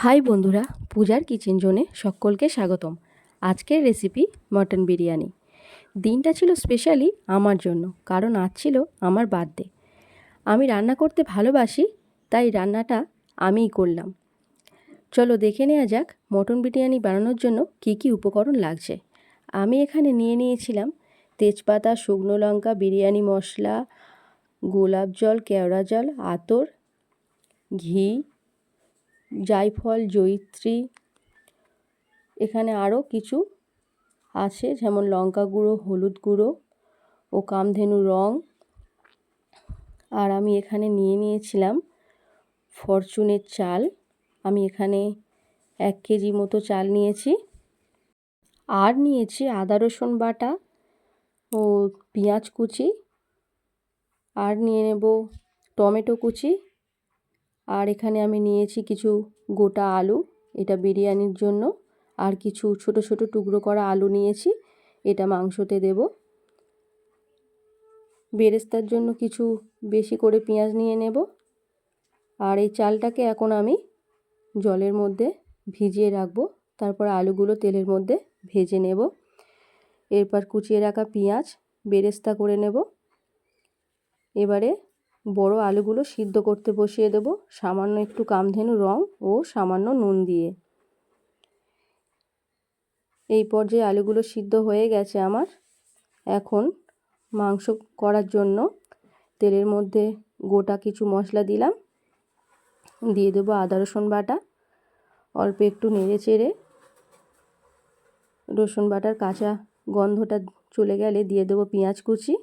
High বন্ধুরা, পূজার kitchen জোনে সকলকে স্বাগতম। আজকের রেসিপি মটন বিরিয়ানি। দিনটা ছিল স্পেশালি আমার জন্য, কারণ আজ ছিল আমার বার্থডে আমি রান্না করতে ভালোবাসি, তাই রান্নাটা আমিই করলাম। চলো দেখে নেওয়া যাক মটন বিরিয়ানি বানানোর জন্য কি কি উপকরণ লাগছে। আমি এখানে নিয়ে নিয়েছিলাম তেজপাতা, শুকনো লঙ্কা, বিরিয়ানি মশলা, গোলাপ জল, কেওড়া জল, আতর, ঘি জায়ফল জয়িত্রী, এখানে আরও কিছু আছে, যেমন লঙ্কা গুঁড়ো, হলুদ গুঁড়ো ও কামধেনু রং। আর আমি এখানে নিয়ে নিয়েছিলাম ফরচুনের চাল। আমি এখানে এক কেজি মতো চাল নিয়েছি। আর নিয়েছি আদা, রসুন বাটা ও পেঁয়াজ কুচি। আর নিয়ে নেব টমেটো কুচি। আর এখানে আমি নিয়েছি কিছু গোটা আলু, এটা বিরিয়ানির জন্য। আর কিছু ছোট ছোট টুকরো করা আলু নিয়েছি, এটা মাংসতে দেব। বেরেস্তার জন্য কিছু বেশি করে পেঁয়াজ নিয়ে নেব। আর এই চালটাকে এখন আমি জলের মধ্যে ভিজিয়ে রাখব। তারপর আলুগুলো তেলের মধ্যে ভেজে নেব। এরপর কুচিয়ে রাখা পেঁয়াজ বেরেস্তা করে নেব। এবারে বড় আলুগুলো সিদ্ধ করতে বসিয়ে দেব। সামান্য একটু কামধেনু রং ও সামান্য নুন দিয়ে। এই পর্যায়ে আলুগুলো সিদ্ধ হয়ে গেছে আমার। এখন মাংস করার জন্য তেলের মধ্যে গোটা কিছু মশলা দিলাম। দিয়ে দেবো আদা, রসুন বাটা। অল্প একটু নেড়ে চেড়ে রসুন বাটার কাঁচা গন্ধটা চলে গেলে দিয়ে দেবো পেঁয়াজ কুচি।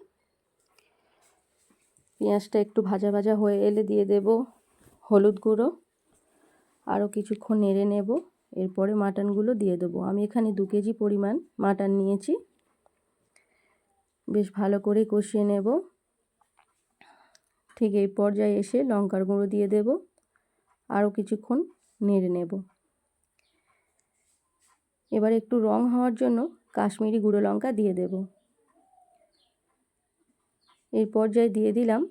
পেঁয়াজটা একটু ভাজা ভাজা হয়ে এলে দিয়ে দেব হলুদ গুঁড়ো। আরও কিছুক্ষণ নেড়ে নেব। এরপরে মাটনগুলো দিয়ে দেবো। আমি এখানে দু কেজি পরিমাণ মাটন নিয়েছি। বেশ ভালো করে কষিয়ে নেব। ঠিক এই পর্যায়ে এসে লঙ্কার গুঁড়ো দিয়ে দেব। আরও কিছুক্ষণ নেড়ে নেব। এবার একটু রং হওয়ার জন্য কাশ্মীরি গুঁড়ো লঙ্কা দিয়ে দেব। এই পর্যায়ে দিয়ে দিলাম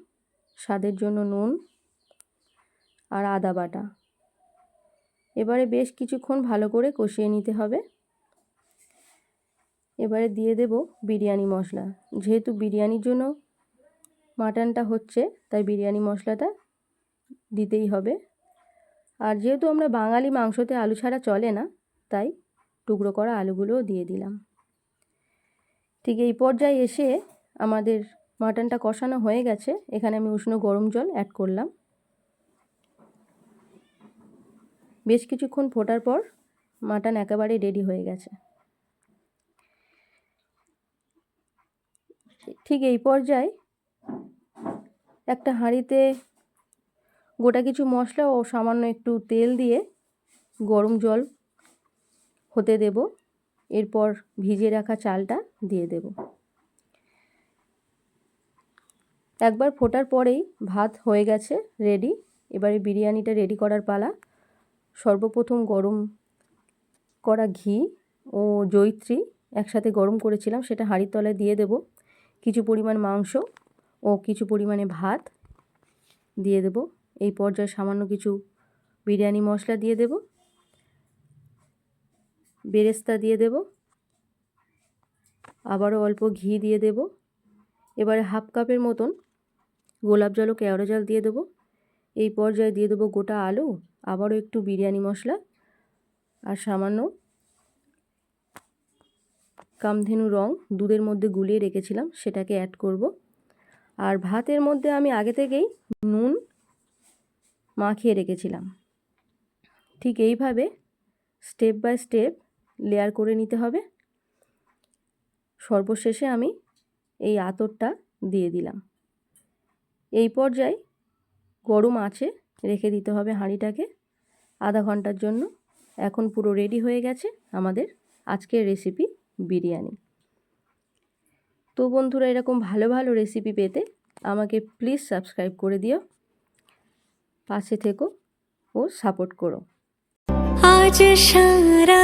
স্বাদের জন্য নুন আর আদা বাটা। এবারে বেশ কিছুক্ষণ ভালো করে কষিয়ে নিতে হবে। এবারে দিয়ে দেব বিরিয়ানি মশলা। যেহেতু বিরিয়ানির জন্য মাটনটা হচ্ছে, তাই বিরিয়ানি মশলাটা দিতেই হবে। আর যেহেতু আমরা বাঙালি মাংসতে আলু ছাড়া চলে না, তাই টুকরো করা আলুগুলোও দিয়ে দিলাম। ঠিক এই পর্যায়ে এসে আমাদের মাটনটা কষানো হয়ে গেছে। এখানে আমি উষ্ণ গরম জল অ্যাড করলাম। বেশ কিছুক্ষণ ফোটার পর মাটন একেবারে রেডি হয়ে গেছে। ঠিক এই পর্যায়ে একটা হাঁড়িতে গোটা কিছু মশলা ও সামান্য একটু তেল দিয়ে গরম জল হতে দেব। এরপর ভিজিয়ে রাখা চালটা দিয়ে দেব। একবার ফোটার পরেই ভাত হয়ে গেছে রেডি এবারে বিরিয়ানিটা রেডি করার পালা। সর্বপ্রথম গরম করা ঘি ও জৈত্রী একসাথে গরম করেছিলাম, সেটা হাঁড়ির তলায় দিয়ে দেব। কিছু পরিমাণ মাংস ও কিছু পরিমাণে ভাত দিয়ে দেব। এই পর্যায়ে সামান্য কিছু বিরিয়ানি মশলা দিয়ে দেব। বেরেস্তা দিয়ে দেব। আবারও অল্প ঘি দিয়ে দেব। এবারে হাফ কাপের মতন গোলাপ জল ও কেওড়া জল দিয়ে দেবো। এই পর্যায়ে দিয়ে দেবো গোটা আলু, আবারও একটু বিরিয়ানি মশলা আর সামান্য কামধেনু রং দুধের মধ্যে গুলিয়ে রেখেছিলাম, সেটাকে অ্যাড করব। আর ভাতের মধ্যে আমি আগে থেকেই নুন মাখিয়ে রেখেছিলাম। ঠিক এইভাবে স্টেপ বাই স্টেপ লেয়ার করে নিতে হবে। সর্বশেষে আমি এই আতরটা দিয়ে দিলাম। এই পর্যায়ে গরম আছে, রেখে দিতে হবে হাঁড়িটাকে আধা ঘণ্টার জন্য। এখন পুরো রেডি হয়ে গেছে আমাদের আজকের রেসিপি বিরিয়ানি। তো বন্ধুরা, এরকম ভালো ভালো রেসিপি পেতে আমাকে প্লিজ সাবস্ক্রাইব করে দিও। পাশে থেকো ও সাপোর্ট করো। আজ সারা